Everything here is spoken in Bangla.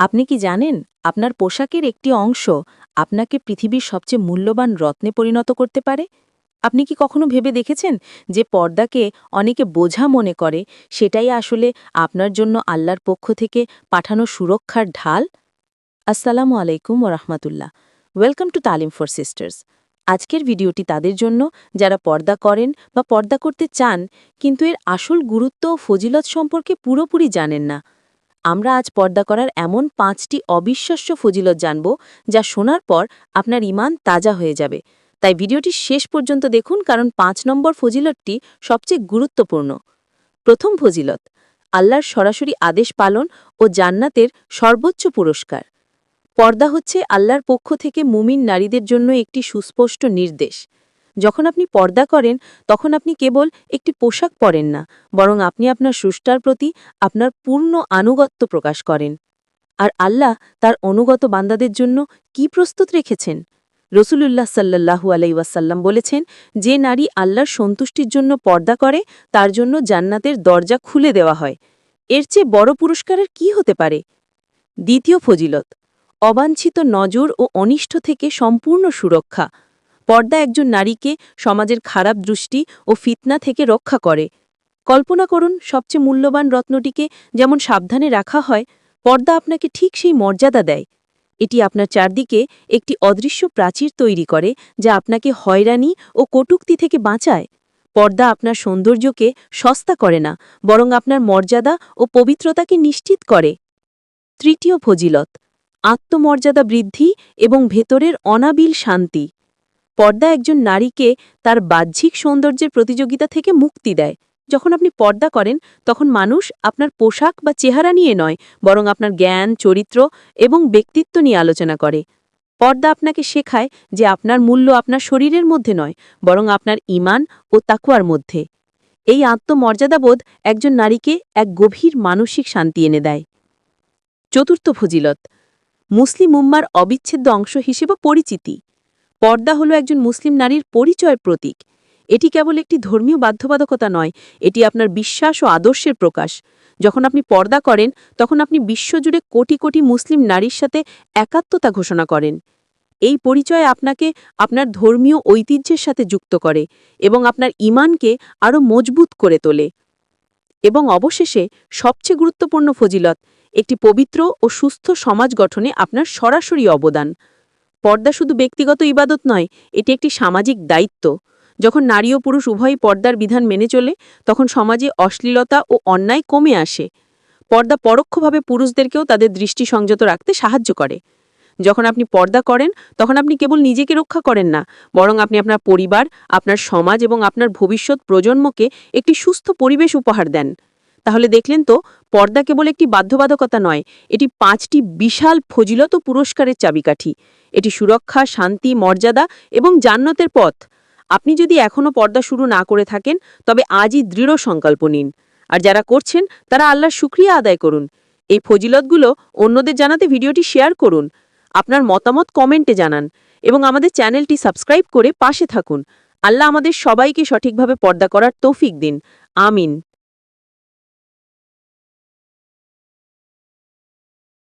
আপনি কি জানেন, আপনার পোশাকের একটি অংশ আপনাকে পৃথিবীর সবচেয়ে মূল্যবান রত্নে পরিণত করতে পারে? আপনি কি কখনো ভেবে দেখেছেন যে পর্দাকে অনেকে বোঝা মনে করে, সেটাই আসলে আপনার জন্য আল্লাহর পক্ষ থেকে পাঠানো সুরক্ষার ঢাল? আসসালামু আলাইকুম ওরহমতুল্লাহ welcome to Taleem for sisters. আজকের ভিডিওটি তাদের জন্য, যারা পর্দা করেন বা পর্দা করতে চান, কিন্তু এর আসল গুরুত্ব ও ফজিলত সম্পর্কে পুরোপুরি জানেন না। আমরা আজ পর্দা করার এমন পাঁচটি অবিশ্বাস্য ফজিলত জানব যা শোনার পর আপনার ইমান তাজা হয়ে যাবে। তাই ভিডিওটি শেষ পর্যন্ত দেখুন কারণ পাঁচ নম্বর ফজিলতটি সবচেয়ে গুরুত্বপূর্ণ। প্রথম ফজিলত, আল্লাহর সরাসরি আদেশ পালন ও জান্নাতের সর্বোচ্চ পুরস্কার। পর্দা হচ্ছে আল্লাহর পক্ষ থেকে মুমিন নারীদের জন্য একটি সুস্পষ্ট নির্দেশ। যখন আপনি পর্দা করেন, তখন আপনি কেবল একটি পোশাক পরেন না, বরং আপনি আপনার সুষ্টার প্রতি আপনার পূর্ণ আনুগত্য প্রকাশ করেন। আর আল্লাহ তার অনুগত বান্দাদের জন্য কি প্রস্তুত রেখেছেন? রসুলুল্লাহ সাল্লাহু আলাইসাল্লাম বলেছেন, যে নারী আল্লাহর সন্তুষ্টির জন্য পর্দা করে, তার জন্য জান্নাতের দরজা খুলে দেওয়া হয়। এর চেয়ে বড় পুরস্কারের কি হতে পারে? দ্বিতীয় ফজিলত, অবাঞ্ছিত নজর ও অনিষ্ট থেকে সম্পূর্ণ সুরক্ষা। পর্দা একজন নারীকে সমাজের খারাপ দৃষ্টি ও ফিতনা থেকে রক্ষা করে। কল্পনা করুন, সবচেয়ে মূল্যবান রত্নটিকে যেমন সাবধানে রাখা হয়, পর্দা আপনাকে ঠিক সেই মর্যাদা দেয়। এটি আপনার চারদিকে একটি অদৃশ্য প্রাচীর তৈরি করে, যা আপনাকে হয়রানি ও কটুক্তি থেকে বাঁচায়। পর্দা আপনার সৌন্দর্যকে সস্তা করে না, বরং আপনার মর্যাদা ও পবিত্রতাকে নিশ্চিত করে। তৃতীয় ফজিলত, আত্মমর্যাদা বৃদ্ধি এবং ভেতরের অনাবিল শান্তি। পর্দা একজন নারীকে তার বাহ্যিক সৌন্দর্যের প্রতিযোগিতা থেকে মুক্তি দেয়। যখন আপনি পর্দা করেন, তখন মানুষ আপনার পোশাক বা চেহারা নিয়ে নয়, বরং আপনার জ্ঞান, চরিত্র এবং ব্যক্তিত্ব নিয়ে আলোচনা করে। পর্দা আপনাকে শেখায় যে আপনার মূল্য আপনার শরীরের মধ্যে নয়, বরং আপনার ইমান ও তাকুয়ার মধ্যে। এই আত্মমর্যাদাবোধ একজন নারীকে এক গভীর মানসিক শান্তি এনে দেয়। চতুর্থ ফজিলত, মুসলিম উম্মার অবিচ্ছেদ্য অংশ হিসেবে পরিচিতি। পর্দা হলো একজন মুসলিম নারীর পরিচয়ের প্রতীক। এটি কেবল একটি ধর্মীয় বাধ্যবাধকতা নয়, এটি আপনার বিশ্বাস ও আদর্শের প্রকাশ। যখন আপনি পর্দা করেন, তখন আপনি বিশ্বজুড়ে কোটি কোটি মুসলিম নারীর সাথে একাত্মতা ঘোষণা করেন। এই পরিচয় আপনাকে আপনার ধর্মীয় ঐতিহ্যের সাথে যুক্ত করে এবং আপনার ইমানকে আরও মজবুত করে তোলে। এবং অবশেষে সবচেয়ে গুরুত্বপূর্ণ ফজিলত, একটি পবিত্র ও সুস্থ সমাজ গঠনে আপনার সরাসরি অবদান। পর্দা শুধু ব্যক্তিগত ইবাদত নয়, এটি একটি সামাজিক দায়িত্ব। যখন নারী ও পুরুষ উভয়ই পর্দার বিধান মেনে চলে, তখন সমাজে অশ্লীলতা ও অন্যায় কমে আসে। পর্দা পরোক্ষভাবে পুরুষদেরকেও তাদের দৃষ্টি সংযত রাখতে সাহায্য করে। যখন আপনি পর্দা করেন, তখন আপনি কেবল নিজেকে রক্ষা করেন না, বরং আপনি আপনার পরিবার, আপনার সমাজ এবং আপনার ভবিষ্যৎ প্রজন্মকে একটি সুস্থ পরিবেশ উপহার দেন। তাহলে দেখলেন তো, পর্দা কেবল একটি বাধ্যবাধকতা নয়, এটি পাঁচটি বিশাল ফজিলত পুরস্কারের চাবিকাঠি। এটি সুরক্ষা, শান্তি, মর্যাদা এবং জান্নতের পথ। আপনি যদি এখনও পর্দা শুরু না করে থাকেন, তবে আজই দৃঢ় সংকল্প নিন। আর যারা করছেন, তারা আল্লাহর শুক্রিয়া আদায় করুন। এই ফজিলতগুলো অন্যদের জানাতে ভিডিওটি শেয়ার করুন। আপনার মতামত কমেন্টে জানান এবং আমাদের চ্যানেলটি সাবস্ক্রাইব করে পাশে থাকুন। আল্লাহ আমাদের সবাইকে সঠিকভাবে পর্দা করার তৌফিক দিন। আমিন।